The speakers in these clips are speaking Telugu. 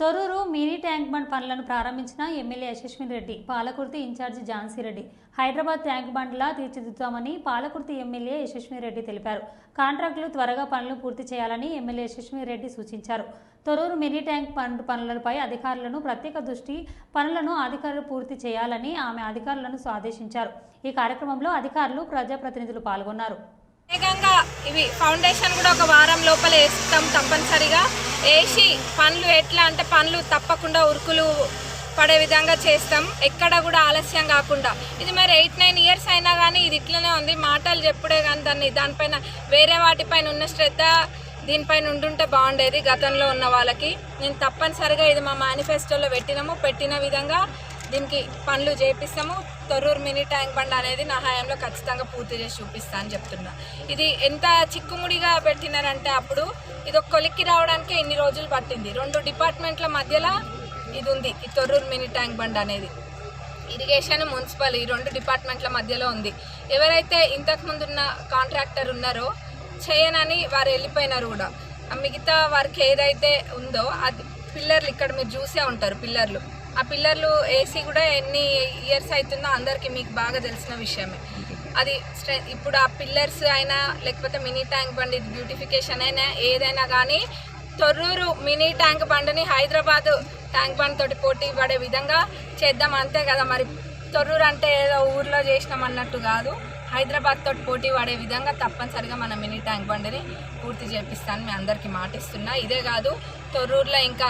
తొర్రూరు మినీ ట్యాంక్ బండ్ పనులను ప్రారంభించిన MLA Yashaswini Reddy Palakurthi incharge Jhansi Reddy. Hyderabad tank బండ్లా తీర్చిదిద్దుతామని పాలకుర్తి ఎమ్మెల్యే యశస్విని రెడ్డి తెలిపారు. కాంట్రాక్టులు త్వరగా పనులు పూర్తి చేయాలని ఎమ్మెల్యే యశస్విని రెడ్డి సూచించారు. తొర్రూరు మినీ ట్యాంక్ బండ్ పనులపై అధికారులను ప్రత్యేక దృష్టి పనులను అధికారులు పూర్తి చేయాలని ఆమె అధికారులను ఆదేశించారు. ఈ కార్యక్రమంలో అధికారులు ప్రజాప్రతినిధులు పాల్గొన్నారు. వేగంగా ఇవి ఫౌండేషన్ కూడా ఒక వారం లోపల వేస్తాం తప్పనిసరిగా. వేసి పనులు ఎట్లా అంటే పనులు తప్పకుండా ఉరుకులు పడే విధంగా చేస్తాం. ఎక్కడ కూడా ఆలస్యం కాకుండా. ఇది మరి ఎయిట్ నైన్ ఇయర్స్ అయినా కానీ ఇది ఇట్లనే ఉంది. మాటలు చెప్పుడే కానీ దాన్ని దానిపైన వేరే వాటిపైన ఉన్న శ్రద్ధ దీనిపైన ఉండుంటే బాగుండేది గతంలో ఉన్న వాళ్ళకి. నేను తప్పనిసరిగా ఇది మా మేనిఫెస్టోలో పెట్టినాము. పెట్టిన విధంగా దీనికి పనులు చేపిస్తాము. తొర్రూరు మినీ ట్యాంక్ బండ్ అనేది నా హయాంలో ఖచ్చితంగా పూర్తి చేసి చూపిస్తా అని చెప్తున్నా. ఇది ఎంత చిక్కుముడిగా పెట్టినారంటే అప్పుడు ఇది ఒక కొలిక్కి రావడానికి ఇన్ని రోజులు పట్టింది. రెండు డిపార్ట్మెంట్ల మధ్యలో ఇది ఉంది ఈ తొర్రూరు మినీ ట్యాంక్ బండ్ అనేది. ఇరిగేషన్ మున్సిపల్ ఈ రెండు డిపార్ట్మెంట్ల మధ్యలో ఉంది. ఎవరైతే ఇంతకుముందు ఉన్న కాంట్రాక్టర్ ఉన్నారో చేయనని వారు వెళ్ళిపోయినారు కూడా. ఆ మిగతా వారికి ఏదైతే ఉందో అది పిల్లర్లు ఇక్కడ మీరు చూసే ఉంటారు పిల్లర్లు. ఆ పిల్లర్లు ఏసీ కూడా ఎన్ని ఇయర్స్ అవుతుందో అందరికీ మీకు బాగా తెలిసిన విషయమే. అది స్ట్రె ఇప్పుడు ఆ పిల్లర్స్ అయినా లేకపోతే మినీ ట్యాంక్ బండి బ్యూటిఫికేషన్ అయినా ఏదైనా కానీ తొర్రూరు మినీ ట్యాంక్ బండిని హైదరాబాద్ ట్యాంక్ బండ్ తోటి పోటీ పడే విధంగా చేద్దాం అంతే కదా మరి. తొర్రూరు అంటే ఏదో ఊర్లో చేసినాం అన్నట్టు కాదు. హైదరాబాద్ తోటి పోటీ పడే విధంగా తప్పనిసరిగా మన మినీ ట్యాంక్ బండిని పూర్తి చేపిస్తాను మీ అందరికీ మాటిస్తున్నా. ఇదే కాదు తొర్రూరులో ఇంకా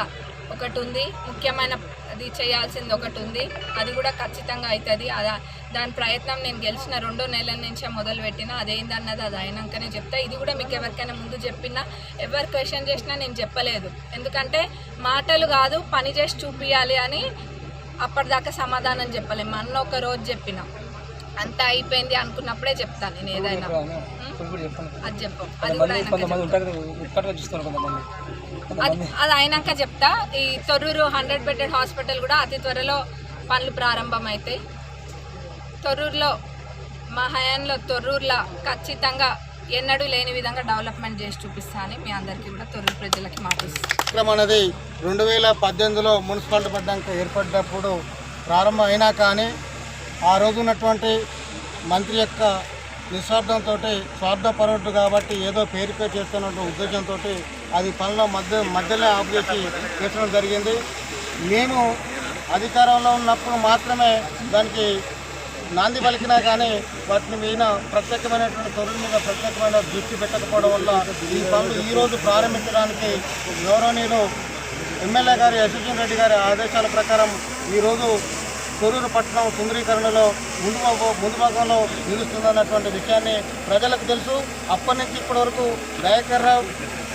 ఒకటి ఉంది. ముఖ్యమైన అది చేయాల్సింది ఒకటి ఉంది. అది కూడా ఖచ్చితంగా అవుతుంది అది దాని ప్రయత్నం నేను గెలిచిన రెండో నెలల నుంచే మొదలు పెట్టిన అదేందన్నది అది అయినాకనే చెప్తా. ఇది కూడా మీకు ఎవరికైనా ముందు చెప్పినా ఎవరు క్వశ్చన్ చేసినా నేను చెప్పలేదు. ఎందుకంటే మాటలు కాదు పని చేసి చూపించాలి అని అప్పటిదాకా సమాధానం చెప్పలేము అన్న ఒక రోజు చెప్పిన అంతా అయిపోయింది అనుకున్నప్పుడే చెప్తాను నేను ఏదైనా. అది చెప్పం. అది కూడా అయినాక కొంతమంది. అది చెప్తా. ఈ తొర్రూరు హండ్రెడ్ బెడెడ్ హాస్పిటల్ కూడా అతి త్వరలో పనులు ప్రారంభమవుతాయి తొర్రూరులో మా హయాంలో తొర్రూరులో ఖచ్చితంగా ఎన్నడూ లేని విధంగా డెవలప్మెంట్ చేసి చూపిస్తా అని మీ అందరికీ కూడా తొర్రూరు ప్రజలకి కార్యక్రమం అనేది రెండు వేల పద్దెనిమిదిలో మున్సిపాలిటీ పడ్డాక ఏర్పడ్డప్పుడు ప్రారంభం అయినా కానీ ఆ రోజు ఉన్నటువంటి మంత్రి యొక్క నిస్వార్థంతో స్వార్థపరుడు కాబట్టి ఏదో పేరుపే చేస్తున్న ఉద్దేశంతో అది పనిలో మధ్య మధ్యలో ఆపుచేసి పెట్టడం జరిగింది. మేము అధికారంలో ఉన్నప్పుడు మాత్రమే దానికి నాంది పలికినా కానీ వాటిని మీద ప్రత్యేకమైనటువంటి తొలి మీద ప్రత్యేకమైన దృష్టి పెట్టకపోవడం వల్ల ఈ పనులు ఈరోజు ప్రారంభించడానికి గౌరవనీయులు ఎమ్మెల్యే గారి యశస్విన్ రెడ్డి గారి ఆదేశాల ప్రకారం ఈరోజు తొరూరు పట్టణం సుందరీకరణలో ముందు భాగం ముందు భాగంలో నిలుస్తుందన్నటువంటి విషయాన్ని ప్రజలకు తెలుసు. అప్పటి నుంచి ఇప్పటి వరకు దయాకర్ రావు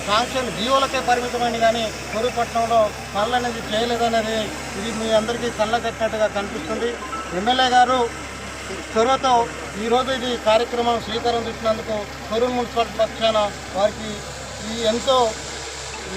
శాంక్షన్ జీవోలకే పరిమితమైంది కానీ తొరూరు పట్టణంలో పనులు అనేది చేయలేదనేది ఇది మీ అందరికీ కళ్ళ కట్టినట్టుగా కనిపిస్తుంది. ఎమ్మెల్యే గారు చొరవతో ఈరోజు ఇది కార్యక్రమం స్వీకారం చేసినందుకు తొరూరు మున్సిపల్ పక్షాన వారికి ఈ ఎంతో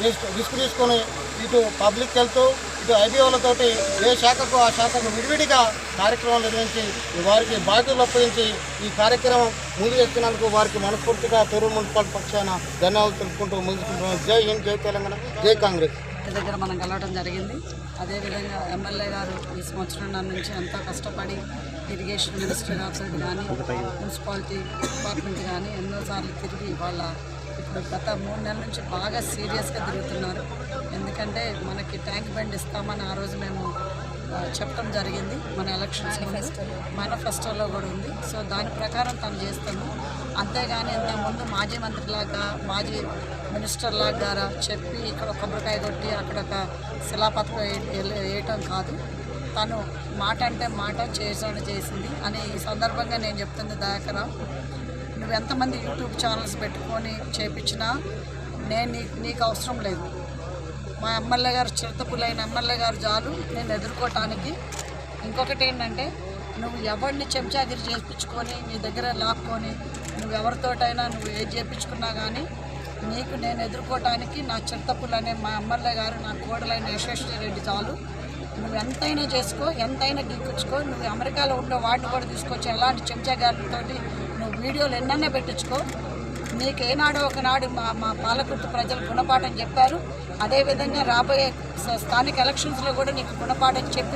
రిస్క్ తీసుకొని ఇటు పబ్లిక్ వెళ్తూ ఇటు ఐబీఓలతోటి ఏ శాఖకు ఆ శాఖకు విడివిడిగా కార్యక్రమం నిర్వహించి వారికి బాధ్యతలు అప్పగించి ఈ కార్యక్రమం ముందు చేస్తున్నందుకు వారికి మనస్ఫూర్తిగా తొరూరు మున్సిపల్ పక్షాన ధన్యవాదాలు తెలుపుకుంటూ ముందుకుంటున్నాం జై హింద్ జై తెలంగాణ జై కాంగ్రెస్. దగ్గర మనం కలవడం జరిగింది. అదేవిధంగా ఎమ్మెల్యే గారు ఈ సంవత్సరం నుంచి ఎంతో కష్టపడి ఇరిగేషన్ మినిస్టర్ ఆఫీస్ కానీ మున్సిపాలిటీ డిపార్ట్మెంట్ కానీ ఎన్నోసార్లు తిరిగి వాళ్ళ ఇప్పుడు గత మూడు నెలల నుంచి బాగా సీరియస్గా తిరుగుతున్నారు. ఎందుకంటే మనకి ట్యాంక్ బండ్ ఇస్తామని ఆ రోజు మేము చెప్పడం జరిగింది. మన ఎలక్షన్స్ మేనిఫెస్టోలో కూడా ఉంది. సో దాని ప్రకారం తను చేస్తాము. అంతేగాని ఇంతకుముందు మాజీ మంత్రిలాగా మాజీ మినిస్టర్ లాగా చెప్పి ఇక్కడ కొబ్బరికాయ కొట్టి అక్కడ ఒక శిలాపత్రం వేయ- వేయటం కాదు. తను మాట అంటే మాట చేసాడు చేసింది అని ఈ సందర్భంగా నేను చెప్తుంది దయాకరా నువ్వు ఎంతమంది యూట్యూబ్ ఛానల్స్ పెట్టుకొని చేపించినా నేను నీకు నీకు అవసరం లేదు. మా ఎమ్మెల్యే గారు చిరతపులైన ఎమ్మెల్యే గారు చాలు నేను ఎదుర్కోవటానికి ఇంకొకటి ఏంటంటే నువ్వు ఎవరిని చెంచాగిరి చేయించుకొని నీ దగ్గర లాక్కొని నువ్వు ఎవరితోటైనా నువ్వు ఏది చేయించుకున్నా కానీ నీకు నేను ఎదుర్కోవటానికి నా చిరుతపులు అనే మా ఎమ్మెల్యే గారు నా కోడలైన యశస్వి రెడ్డి చాలు. నువ్వు ఎంతైనా చేసుకో ఎంతైనా గిక్కించుకో నువ్వు అమెరికాలో ఉండే వాడిని కూడా తీసుకొచ్చి ఎలాంటి చెంచాగారితోటి వీడియోలు ఎన్నన్నా పెట్టించుకో. మీకు ఏనాడో ఒకనాడు మా మా పాలకుర్తి ప్రజలు గుణపాఠం చెప్పారు. అదేవిధంగా రాబోయే స్థానిక ఎలక్షన్స్లో కూడా నీకు గుణపాఠం చెప్పి